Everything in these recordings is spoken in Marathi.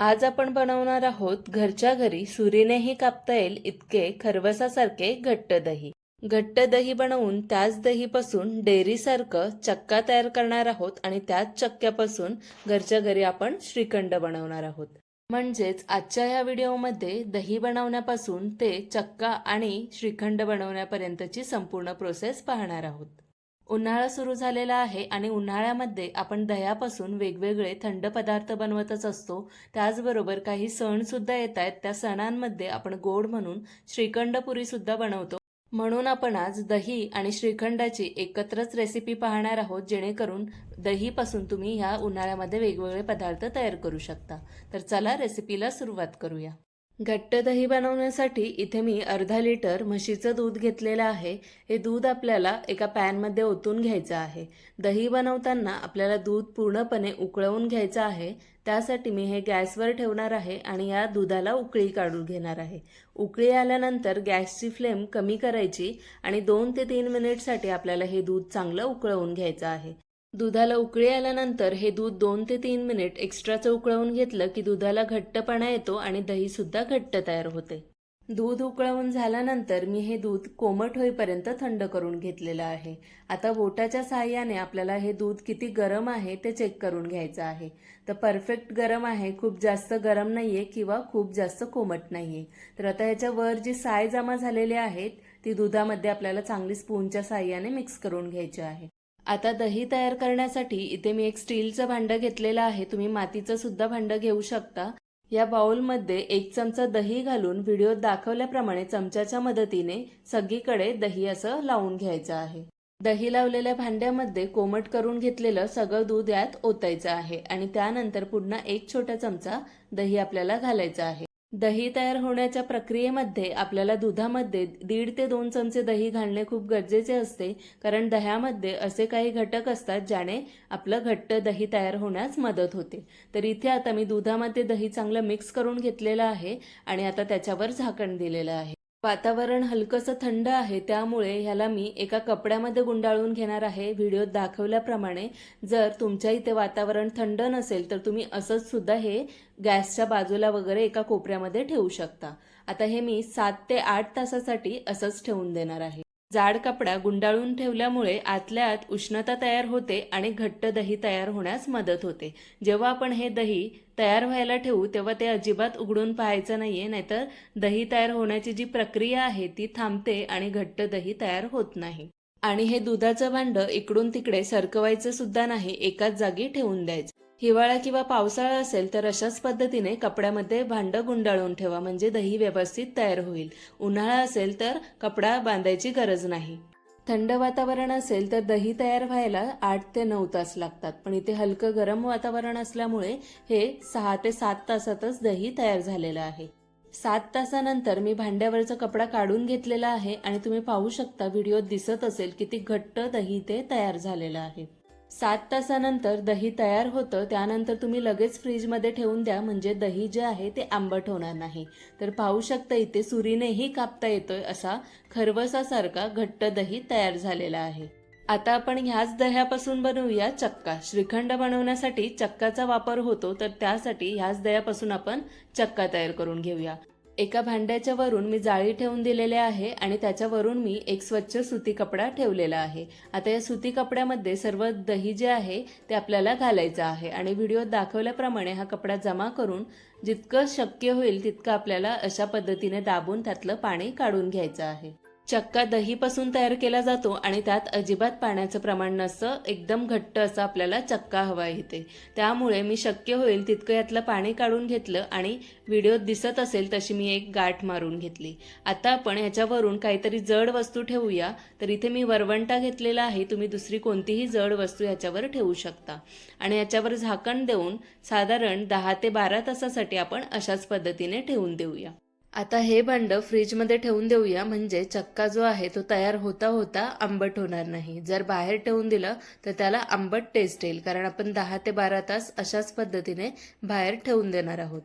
आज आपण बनवणार आहोत घरच्या घरी सुरीनेही कापता येईल इतके खरवसासारखे घट्ट दही. घट्ट दही बनवून त्याच दहीपासून डेअरीसारखं चक्का तयार करणार आहोत आणि त्याच चक्क्यापासून घरच्या घरी आपण श्रीखंड बनवणार आहोत. म्हणजेच आजच्या ह्या व्हिडिओमध्ये दही बनवण्यापासून ते चक्का आणि श्रीखंड बनवण्यापर्यंतची संपूर्ण प्रोसेस पाहणार आहोत. उन्हाळा सुरू झालेला आहे आणि उन्हाळ्यामध्ये आपण दह्यापासून वेगवेगळे थंड पदार्थ बनवतच असतो. त्याचबरोबर काही सणसुद्धा येत आहेत. त्या सणांमध्ये आपण गोड म्हणून श्रीखंडपुरीसुद्धा बनवतो. म्हणून आपण आज दही आणि श्रीखंडाची एकत्रच रेसिपी पाहणार आहोत जेणेकरून दहीपासून तुम्ही ह्या उन्हाळ्यामध्ये वेगवेगळे पदार्थ तयार करू शकता. तर चला रेसिपीला सुरुवात करूया. घट्ट दही बनवण्यासाठी इथे मी अर्धा लिटर म्हशीचं दूध घेतलेलं आहे. हे दूध आपल्याला एका पॅनमध्ये ओतून घ्यायचं आहे. दही बनवताना आपल्याला दूध पूर्णपणे उकळवून घ्यायचं आहे. त्यासाठी मी हे गॅसवर ठेवणार आहे आणि या दुधाला उकळी काढून घेणार आहे. उकळी आल्यानंतर गॅसची फ्लेम कमी करायची आणि दोन ते तीन मिनिटसाठी आपल्याला हे दूध चांगलं उकळवून घ्यायचं आहे. दुधाला उकळी आल्यानंतर हे दूध दोन ते तीन मिनिट एक्स्ट्राचं उकळवून घेतलं की दुधाला घट्टपणा येतो आणि दहीसुद्धा घट्ट तयार होते. दूध उकळवून झाल्यानंतर मी हे दूध कोमट होईपर्यंत थंड करून घेतलेलं आहे. आता बोटाच्या साहाय्याने आपल्याला हे दूध किती गरम आहे ते चेक करून घ्यायचं आहे. तर परफेक्ट गरम आहे खूप जास्त गरम नाही आहे किंवा खूप जास्त कोमट नाही आहे तर आता ह्याच्यावर जी साय जमा झालेली आहेत ती दुधामध्ये आपल्याला चांगली स्पूनच्या साहाय्याने मिक्स करून घ्यायची आहे. आता दही तयार करण्यासाठी इथे मी एक स्टीलचं भांडं घेतलेलं आहे. तुम्ही मातीचं सुद्धा भांडं घेऊ शकता. या बाउलमध्ये एक चमचा दही घालून व्हिडिओत दाखवल्याप्रमाणे चमच्याच्या मदतीने सगळीकडे दही असं लावून घ्यायचं आहे. दही लावलेल्या भांड्यामध्ये कोमट करून घेतलेलं सगळं दूध यात ओतायचं आहे आणि त्यानंतर पुन्हा एक छोटा चमचा दही आपल्याला घालायचा आहे. दही तयार होण्याच्या प्रक्रियेमध्ये आपल्याला दुधामध्ये दीड ते दोन चमचे दही घालणे खूप गरजेचे असते कारण दह्यामध्ये असे काही घटक असतात ज्याने आपलं घट्ट दही तयार होण्यास मदत होते. तर इथे आता मी दुधामध्ये दही चांगलं मिक्स करून घेतलेलं आहे आणि आता त्याच्यावर झाकण दिलेलं आहे. वातावरण हलकंसं थंड आहे त्यामुळे ह्याला मी एका कपड्यामध्ये गुंडाळून घेणार आहे. व्हिडिओत दाखवल्याप्रमाणे जर तुमच्या इथे वातावरण थंड नसेल तर तुम्ही असंच सुद्धा हे गॅसच्या बाजूला वगैरे एका कोपऱ्यामध्ये ठेवू शकता. आता हे मी सात ते आठ तासासाठी असंच ठेवून देणार आहे. जाड कपडा गुंडाळून ठेवल्यामुळे आतल्या आत उष्णता तयार होते आणि घट्ट दही तयार होण्यास मदत होते. जेव्हा आपण हे दही तयार व्हायला ठेवू तेव्हा ते अजिबात उघडून पाहायचं नाहीये नाहीतर दही तयार होण्याची जी प्रक्रिया आहे ती थांबते आणि घट्ट दही तयार होत नाही. आणि हे दुधाचं भांडं इकडून तिकडे सरकवायचं सुद्धा नाही एकाच जागी ठेवून द्यायचं. हिवाळा किंवा पावसाळा असेल तर अशाच पद्धतीने कपड्यामध्ये भांडं गुंडाळून ठेवा म्हणजे दही व्यवस्थित तयार होईल. उन्हाळा असेल तर कपडा बांधायची गरज नाही. थंड वातावरण असेल तर दही तयार व्हायला आठ ते नऊ तास लागतात पण इथे हलकं गरम वातावरण असल्यामुळे हे सहा ते सात तासातच दही तयार झालेलं आहे. सात तासानंतर मी भांड्यावरचा कपडा काढून घेतलेला आहे आणि तुम्ही पाहू शकता व्हिडिओत दिसत असेल किती घट्ट दही ते तयार झालेलं आहे. सात तासानंतर दही तयार होतं. त्यानंतर तुम्ही लगेच फ्रीजमध्ये ठेवून द्या. म्हणजे दही जे आहे ते आंबट होणार नाही. तर पाहू शकता इथे सुरीनेही कापता येतोय असा खरवसासारखा घट्ट दही तयार झालेला आहे. आता आपण ह्याच दह्यापासून बनवूया चक्का. श्रीखंड बनवण्यासाठी चक्काचा वापर होतो. तर त्यासाठी ह्याच दह्यापासून आपण चक्का तयार करून घेऊया. एका भांड्याच्या वरून मी जाळी ठेवून दिलेले आहे आणि त्याच्यावरून मी एक स्वच्छ सुती कपडा ठेवलेला आहे. आता या सुती कपड्यामध्ये सर्व दही जे आहे ते आपल्याला घालायचं आहे आणि व्हिडिओत दाखवल्याप्रमाणे हा कपडा जमा करून जितकं शक्य होईल तितकं आपल्याला अशा पद्धतीने दाबून त्यातलं पाणी काढून घ्यायचं आहे. चक्का दहीपासून तयार केला जातो आणि त्यात अजिबात पाण्याचं प्रमाण नसतं. एकदम घट्ट असं आपल्याला चक्का हवा येते. त्यामुळे मी शक्य होईल तितकं यातलं पाणी काढून घेतलं आणि व्हिडिओत दिसत असेल तशी मी एक गाठ मारून घेतली. आता आपण ह्याच्यावरून काहीतरी जड वस्तू ठेवूया. तर इथे मी वरवंटा घेतलेला आहे. तुम्ही दुसरी कोणतीही जड वस्तू ह्याच्यावर ठेवू शकता. आणि याच्यावर झाकण देऊन साधारण दहा ते बारा तासासाठी आपण अशाच पद्धतीने ठेवून देऊया. आता हे भांडं फ्रीजमध्ये ठेवून देऊया. म्हणजे चक्का जो आहे तो तयार होता होता आंबट होणार नाही. जर बाहेर ठेवून दिलं तर त्याला आंबट टेस्ट येईल. कारण आपण दहा ते बारा तास अशाच पद्धतीने बाहेर ठेवून देणार आहोत.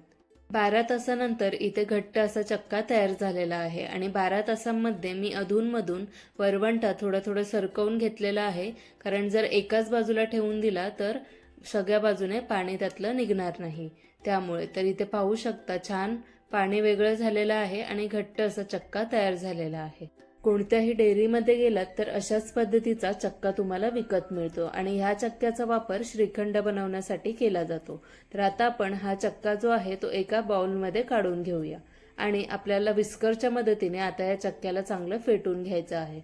बारा तासानंतर इथे घट्ट असा चक्का तयार झालेला आहे. आणि बारा तासांमध्ये मी अधूनमधून वरवंटा थोडं थोडं सरकवून घेतलेला आहे. कारण जर एकाच बाजूला ठेवून दिला तर सगळ्या बाजूने पाणी त्यातलं निघणार नाही. त्यामुळे तर इथे पाहू शकता छान पाणी वेगळं झालेलं आहे आणि घट्ट असा चक्का तयार झालेला आहे. कोणत्याही डेअरीमध्ये गेलात तर अशाच पद्धतीचा चक्का तुम्हाला विकत मिळतो आणि ह्या चक्क्याचा वापर श्रीखंड बनवण्यासाठी केला जातो. तर आता आपण हा चक्का जो आहे तो एका बाउलमध्ये काढून घेऊया. आणि आपल्याला विस्करच्या मदतीने आता या चक्क्याला चांगलं फेटून घ्यायचं आहे.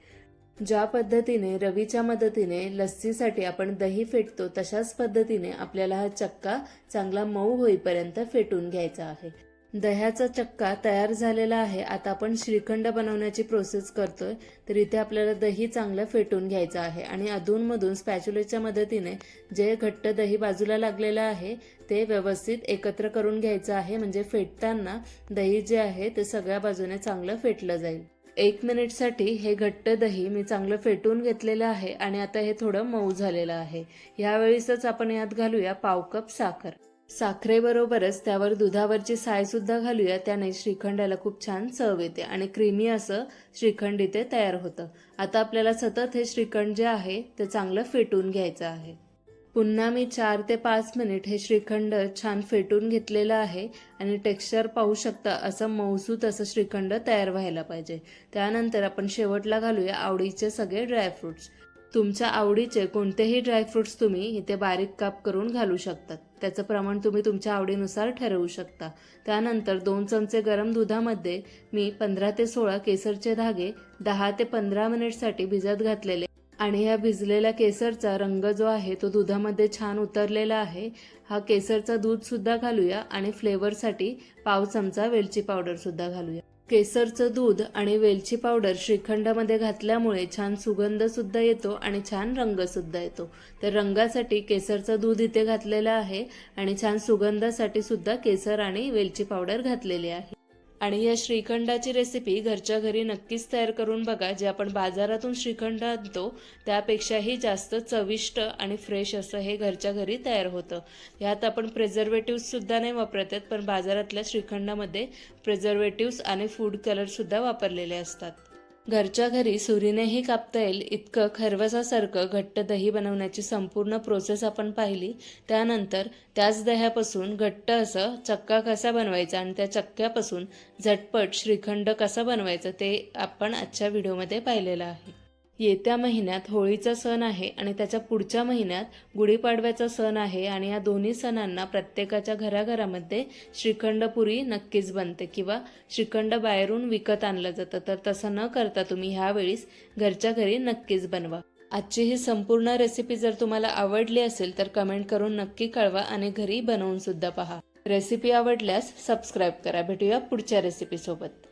ज्या पद्धतीने रवीच्या मदतीने लस्सीसाठी आपण दही फेटतो तशाच पद्धतीने आपल्याला हा चक्का चांगला मऊ होईपर्यंत फेटून घ्यायचा आहे. दह्याचा चक्का तयार झालेला आहे. आता आपण श्रीखंड बनवण्याची प्रोसेस करतोय. तर इथे आपल्याला दही चांगलं फेटून घ्यायचं आहे आणि अधूनमधून स्पॅच्युलेच्या मदतीने जे घट्ट दही बाजूला लागलेलं आहे ते व्यवस्थित एकत्र करून घ्यायचं आहे. म्हणजे फेटताना दही जे आहे ते सगळ्या बाजूने चांगलं फेटलं जाईल. एक मिनिटसाठी हे घट्ट दही मी चांगलं फेटून घेतलेलं आहे आणि आता हे थोडं मऊ झालेलं आहे. ह्यावेळीसच आपण यात घालूया पाव कप साखर. साखरेबरोबरच त्यावर दुधावरची सायसुद्धा घालूया. त्याने श्रीखंडाला खूप छान चव येते आणि क्रीमी असं श्रीखंड इथे तयार होतं. आता आपल्याला सतत हे श्रीखंड जे आहे ते चांगलं फेटून घ्यायचं आहे. पुन्हा मी चार ते पाच मिनिट हे श्रीखंड छान फेटून घेतलेलं आहे आणि टेक्स्चर पाहू शकता असं मऊसूत असं श्रीखंड तयार व्हायला पाहिजे. त्यानंतर आपण शेवटला घालूया आवडीचे सगळे ड्रायफ्रुट्स तुमच्या आवडीचे कोणतेही ड्रायफ्रुट्स तुम्ही इथे बारीक काप करून घालू शकतात. त्याचं प्रमाण तुम्ही तुमच्या आवडीनुसार ठरवू शकता. त्यानंतर दोन चमचे गरम दुधामध्ये मी पंधरा ते सोळा केसरचे धागे दहा ते पंधरा मिनिटसाठी भिजत घातलेले आणि ह्या भिजलेल्या केसरचा रंग जो आहे तो दुधामध्ये छान उतरलेला आहे. हा केसरचा दूधसुद्धा घालूया आणि फ्लेवरसाठी पाव चमचा वेलची पावडरसुद्धा घालूया. केसरचं दूध आणि वेलची पावडर श्रीखंडामध्ये घातल्यामुळे छान सुगंधसुद्धा येतो आणि छान रंगसुद्धा येतो. तर रंगासाठी केसरचं दूध इथे घातलेलं आहे आणि छान सुगंधासाठी सुद्धा केसर आणि वेलची पावडर घातलेली आहे. आणि या श्रीखंडाची रेसिपी घरच्या घरी नक्कीच तयार करून बघा. जे आपण बाजारातून श्रीखंड आणतो त्यापेक्षाही जास्त चविष्ट आणि फ्रेश असं हे घरच्या घरी तयार होतं. ह्यात आपण प्रेझर्वेटिव्हसुद्धा नाही वापरत आहेत पण बाजारातल्या श्रीखंडामध्ये प्रिझर्वेटिव्स आणि फूड कलरसुद्धा वापरलेले असतात. घरच्या घरी सुरीनेही कापता येईल. इतकं खरवसासारखं घट्ट दही बनवण्याची संपूर्ण प्रोसेस आपण पाहिली. त्यानंतर त्याच दह्यापासून घट्ट असं चक्का कसा बनवायचा आणि त्या चक्क्यापासून झटपट श्रीखंड कसा बनवायचं ते आपण आजच्या व्हिडिओमध्ये पाहिलेलं आहे. येत्या महिन्यात होळीचा सण आहे आणि त्याच्या पुढच्या महिन्यात गुढीपाडव्याचा सण आहे आणि या दोन्ही सणांना प्रत्येकाच्या घराघरामध्ये श्रीखंडपुरी नक्कीच बनते किंवा श्रीखंड बाहेरून विकत आणलं जातं. तर तसं न करता तुम्ही ह्यावेळीस घरच्या घरी नक्कीच बनवा. आजची ही संपूर्ण रेसिपी जर तुम्हाला आवडली असेल तर कमेंट करून नक्की कळवा आणि घरी बनवून सुद्धा पहा. रेसिपी आवडल्यास सबस्क्राईब करा. भेटूया पुढच्या रेसिपीसोबत